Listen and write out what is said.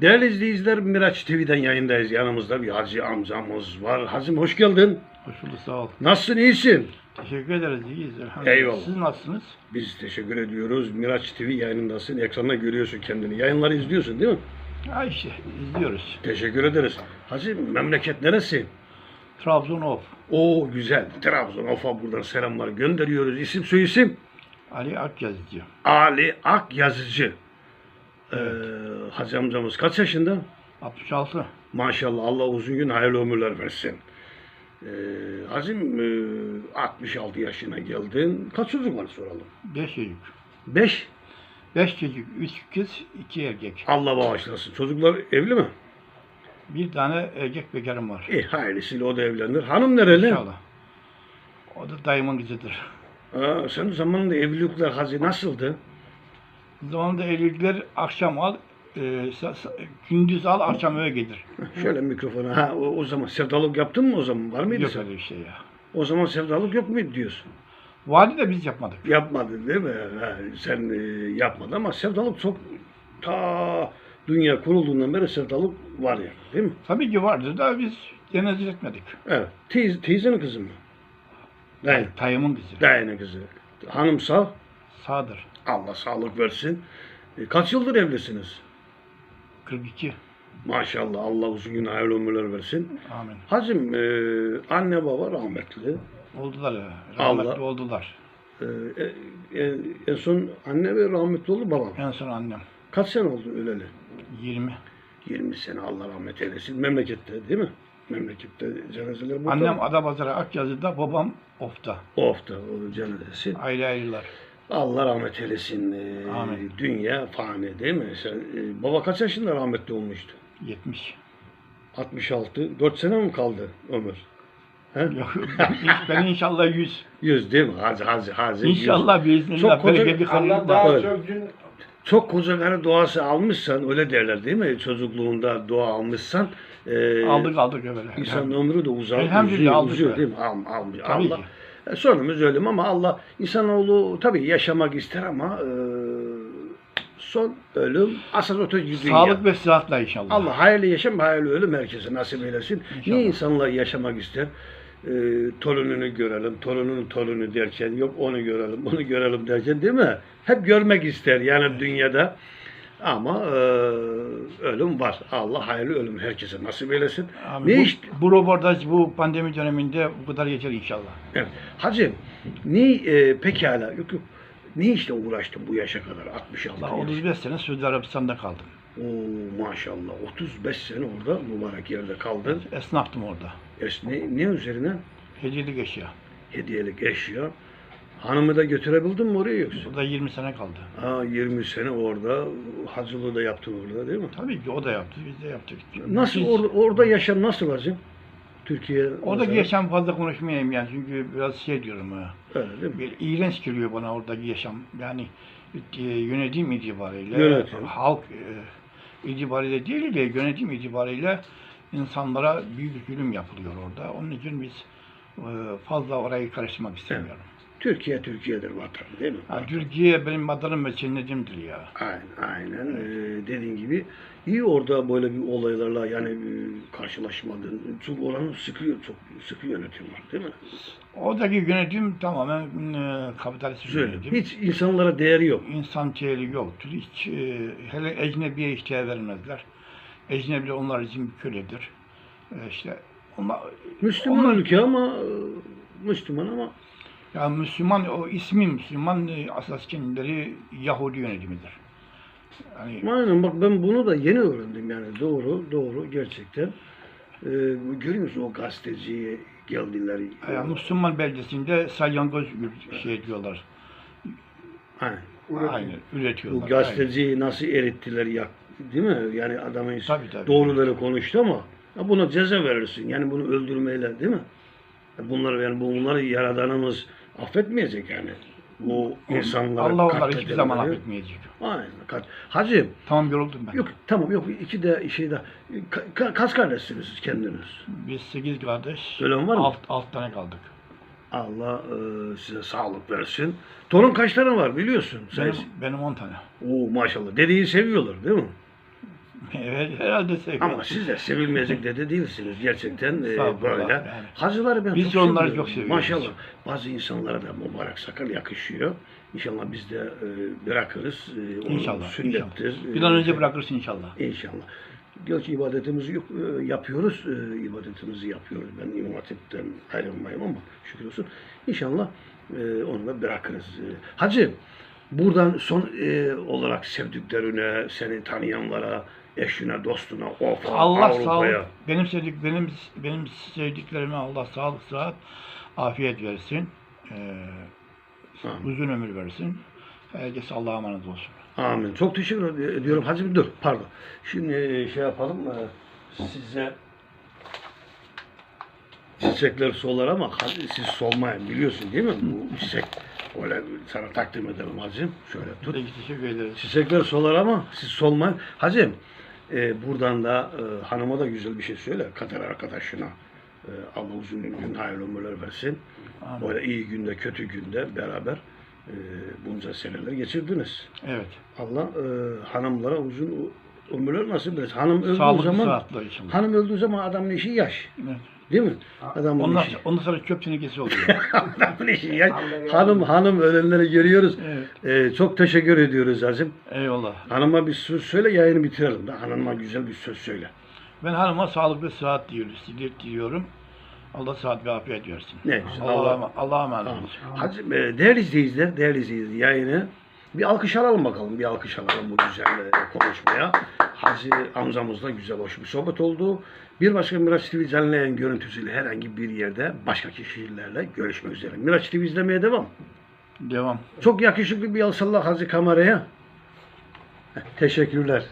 Değerli izleyiciler Miraç TV'den yayındayız. Yanımızda bir hacı amcamız var. Hacım hoş geldin. Hoş bulduk sağ ol. Nasılsın iyisin? Teşekkür ederiz iyiyiz elhamdülillah. Eyvallah. Siz nasılsınız? Biz teşekkür ediyoruz. Miraç TV yayınındasın. Ekranda görüyorsun kendini. Yayınları izliyorsun değil mi? Ha işte izliyoruz. Teşekkür ederiz. Hacı memleket neresi? Trabzon of. O güzel. Trabzon. Ofa buradan selamlar gönderiyoruz. İsim soyisim? Ali Akyazıcı. Ali Ak Yazıcı. Ee, Hacı amcamız kaç yaşında? 66. Maşallah Allah uzun gün hayırlı ömürler versin. Ee, Hacım e, 66 yaşına geldin. Kaç çocuk var soralım? 5 çocuk. 5. 5 çocuk. 3 kız, 2 erkek. Allah bağışlasın. Çocuklar evli mi? Bir tane erkek bekarım var. İyi hayırlısıyla o da evlenir. Hanım nereli? İnşallah. O da dayımın kızıdır. Aa, senin zamanında evlilikler Hacı nasıldı? Zamanında evlilikler akşam al, e, sa- sa- gündüz al, akşam eve gelir. Şöyle mikrofona. Ha, o, o zaman sevdalık yaptın mı o zaman? Var mıydı Yok sen? öyle bir şey ya. O zaman sevdalık yok muydu diyorsun? Vali de biz yapmadık. Yapmadın değil mi? Ha, sen e, yapmadın ama sevdalık çok ta dünya kurulduğundan beri sevdalık var yani değil mi? Tabii ki vardı da biz cenaze etmedik. Evet. Teyze, teyzenin kızı mı? Dayı. Dayımın kızı. Dayının kızı. Hanım sağ. Sağdır. Allah sağlık versin. E, kaç yıldır evlisiniz? 42. Maşallah Allah uzun gün hayırlı ömürler versin. Amin. Hacım e, anne baba rahmetli. Oldular ya. Allah. Rahmetli oldular. E, e, e, en son anne ve rahmetli oldu babam. En son annem. Kaç sene oldu öleli? 20. 20 sene Allah rahmet eylesin. Memlekette değil mi? Memlekette cenazeler burada. Annem Adapazarı Akyazı'da, babam Of'ta. O hafta o cenazesi. Ayrı ayrılar. Allah rahmet eylesin. E, Amin. Dünya fani değil mi? Sen, e, baba kaç yaşında rahmetli olmuştu? 70. 66. 4 sene mi kaldı ömür? He? Yok, ben, ben inşallah 100. 100 değil mi? Hacı hacı. yüz. İnşallah biiznillah. Çok koca- Allah daha-. Evet. çok gün Çok koca karı duası almışsan öyle derler değil mi? Çocukluğunda dua almışsan e, Aldık aldık öyle. İnsanın ömrü de uzar, Elhamdülillah uzuyor, aldık uzuyor değil mi? Al, almış. Tabii Allah. ki. E, sonumuz ölüm ama Allah insanoğlu tabii yaşamak ister ama e, son ölüm asıl öteki dünya. Sağlık ve sıhhatle inşallah. Allah hayırlı yaşam, hayırlı ölüm herkese nasip eylesin. İnşallah. Niye insanlar yaşamak ister? E, torununu görelim, torununun torunu derken, yok onu görelim, onu görelim derken değil mi? Hep görmek ister yani dünyada. Ama e, ölüm var. Allah hayırlı ölüm herkese nasip eylesin. Amin. Ne bu, iş, bu röportaj bu pandemi döneminde bu kadar geçer inşallah. Evet. Hacı, ne e, pekala, yok yok. Ne işle uğraştın bu yaşa kadar? 66 Daha yaş. 35 sene Suudi Arabistan'da kaldım. Oo maşallah. 35 sene orada mübarek yerde kaldın. Esnaftım orada. Es, ne, ne üzerine? Hediyelik eşya. Hediyelik eşya. Hanımı da götürebildin mi oraya yoksa? Burada 20 sene kaldı. Ha 20 sene orada. Hacılığı da yaptın orada değil mi? Tabii ki o da yaptı, biz de yaptık. Nasıl Biz- orada, orada yaşam nasıl hacı? Türkiye Oradaki mesela- yaşam fazla konuşmayayım yani çünkü biraz şey diyorum ha. Öyle değil mi? Bir iğrenç geliyor bana oradaki yaşam. Yani e, yönetim itibariyle, Yönetim. halk e, itibariyle değil de yönetim itibariyle insanlara büyük zulüm yapılıyor orada. Onun için biz e, fazla orayı karışmak istemiyorum. Türkiye Türkiye'dir vatan değil mi? Yani Türkiye benim vatanım ve cennetimdir ya. Aynen, aynen. Ee, dediğin gibi iyi orada böyle bir olaylarla yani e, karşılaşmadın. Çünkü oranın sıkı, çok sıkı yönetim var değil mi? Oradaki yönetim tamamen e, kapitalist bir Söyle. yönetim. Hiç insanlara değeri yok. İnsan değeri yoktur. Hiç, e, hele ecnebiye hiç değer vermezler. Ecnebi onlar için bir köledir. E, işte onlar, Müslüman onlar- ülke ama e, Müslüman ama Ya Müslüman, o ismi Müslüman e, asas kendileri Yahudi yönetimidir. Yani aynen bak ben bunu da yeni öğrendim yani doğru doğru gerçekten. Ee, bu görüyor musun o gazeteciye geldiler. ya Müslüman beldesinde salyangoz şey diyorlar. Aynen. Aynen, üretiyorlar. Bu gazeteciyi nasıl erittiler ya değil mi? Yani adamın Tabii, tabii. doğruları konuştu ama buna ceza verirsin. Yani bunu öldürmeyle değil mi? Bunları yani bunları yaradanımız affetmeyecek yani. Bu insanları Allah onları hiçbir zaman affetmeyecek. Aynen. Kat. Hacı Tamam yoruldum ben. yok tamam yok iki de şey de ka- ka- kaç kardeşsiniz siz kendiniz? Biz sekiz kardeş, Ölen var mı? alt, alt tane kaldık. Allah e, size sağlık versin. Torun kaç tane var biliyorsun? Sen, Benim, benim on tane. Oo maşallah. Dedeyi seviyorlar değil mi? Evet, herhalde seviyorum. Ama siz de sevilmeyecek de, de değilsiniz. Gerçekten e, böyle. yani. Hacıları ben Biz çok onları seviyorum. çok seviyoruz. Maşallah. Bazı insanlara da mübarek sakal yakışıyor. İnşallah biz de e, bırakırız. E, onun İnşallah. Sünnettir. inşallah. Bir an önce bırakırsın inşallah. İnşallah. Gerçi ibadetimizi yok- e, yapıyoruz. E, ibadetimizi yapıyoruz. Ben İmam Hatip'ten ayrılmayayım ama şükür olsun. İnşallah e, onu da bırakırız. E, Hacı, buradan son e, olarak sevdiklerine, seni tanıyanlara, eşine, dostuna, of, Allah Avrupa'ya. sağlık, benim sevdik, benim benim sevdiklerime Allah sağlık, sıhhat, afiyet versin. Amin. uzun ömür versin. Herkes Allah'a emanet olsun. Amin. Çok teşekkür ediyorum. Hacı dur, pardon. Şimdi e, şey yapalım. e, Size çiçekler solar ama siz solmayın biliyorsun değil mi? Bu çiçek öyle sana takdim ederim hacım. Şöyle tut. Peki teşekkür ederiz. Çiçekler solar ama siz solmayın. Hacım e, buradan da e, hanıma da güzel bir şey söyle. Kader arkadaşına. E, Allah uzun ömür, hayırlı ömürler versin. Amin. Böyle iyi günde, kötü günde beraber e, bunca seneler geçirdiniz. Evet. Allah e, hanımlara uzun ömürler nasip etsin. Hanım öldüğü Sağlıklı, zaman hanım öldüğü zaman adamın işi yaş. Evet. Değil mi? Adamın Ondan, işi. ondan sonra çöp tenekesi oluyor. adamın işi yaş. Hanım hanım ölenleri görüyoruz. evet. E, çok teşekkür ediyoruz Azim. Eyvallah. Hanıma bir söz söyle yayını bitirelim de. Hanıma güzel bir söz söyle. Ben hanıma sağlık ve sıhhat diliyoruz, diliyorum. Allah sıhhat ve afiyet versin. Ne güzel. Allah'a Allah- emanet olsun. Hacı, e, değerli izleyiciler, değerli izleyiciler yayını bir alkış alalım bakalım. Bir alkış alalım bu güzel e, konuşmaya. Hacı amcamızla güzel hoş bir sohbet oldu. Bir başka Miraç TV canlı yayın görüntüsüyle herhangi bir yerde başka kişilerle görüşmek üzere. Miraç TV izlemeye devam. Devam. Çok yakışıklı bir alsallah Hacı kameraya. Teşekkürler.